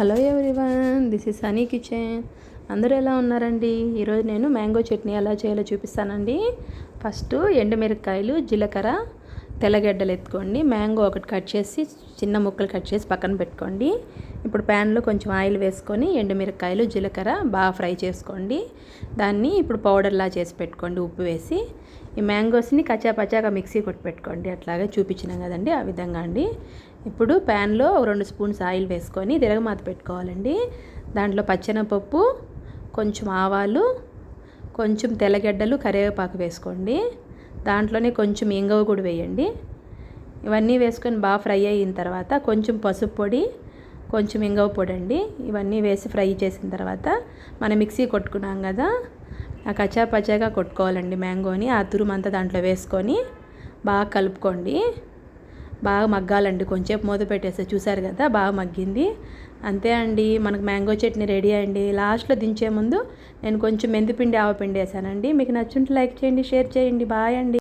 Hello everyone this is Honey Kitchen. అందరూ ఎలా ఉన్నారండి? ఈరోజు నేను మ్యాంగో చట్నీ ఎలా చేయాలో చూపిస్తానండి. ఫస్ట్ ఎండుమిరపకాయలు జీలకర్ర తెల్లగడ్డలు ఎత్తుకోండి. మ్యాంగో ఒకటి కట్ చేసి చిన్న ముక్కలు కట్ చేసి పక్కన పెట్టుకోండి. ఇప్పుడు ప్యాన్లో కొంచెం ఆయిల్ వేసుకొని ఎండుమిరపకాయలు జీలకర్ర బాగా ఫ్రై చేసుకోండి. దాన్ని ఇప్పుడు పౌడర్లా చేసి పెట్టుకోండి ఉప్పు వేసి. ఈ మ్యాంగోస్ని కచ్చాపచ్చాగా మిక్సీ కొట్టి పెట్టుకోండి. అట్లాగే చూపించినాం కదండి ఆ విధంగా అండి. ఇప్పుడు ప్యాన్లో రెండు స్పూన్స్ ఆయిల్ వేసుకొని తిరగమాత పెట్టుకోవాలండి. దాంట్లో పచ్చెనపప్పు కొంచెం ఆవాలు కొంచెం తెల్లగడ్డలు కరివేపాకు వేసుకోండి. దాంట్లోనే కొంచెం ఇంగవ కూడా వేయండి. ఇవన్నీ వేసుకొని బాగా ఫ్రై అయిన తర్వాత కొంచెం పసుపు పొడి కొంచెం ఇంగవ పొడి అండి. ఇవన్నీ వేసి ఫ్రై చేసిన తర్వాత మనం మిక్సీ కొట్టుకున్నాం కదా కచ్చా పచ్చాగా కొట్టుకోవాలండి మ్యాంగోని. ఆ తురుమంతా దాంట్లో వేసుకొని బాగా కలుపుకోండి. బాగా మగ్గాలండి. కొంచెంసేపు మూత పెట్టేస్తే చూసారు కదా బాగా మగ్గింది. అంతే అండి మనకు మ్యాంగో చట్నీ రెడీ అండి. లాస్ట్లో దించే ముందు నేను కొంచెం మెంతిపిండి ఆవపిండి వేసానండి. మీకు నచ్చుంటే లైక్ చేయండి షేర్ చేయండి. బాయ్ అండి.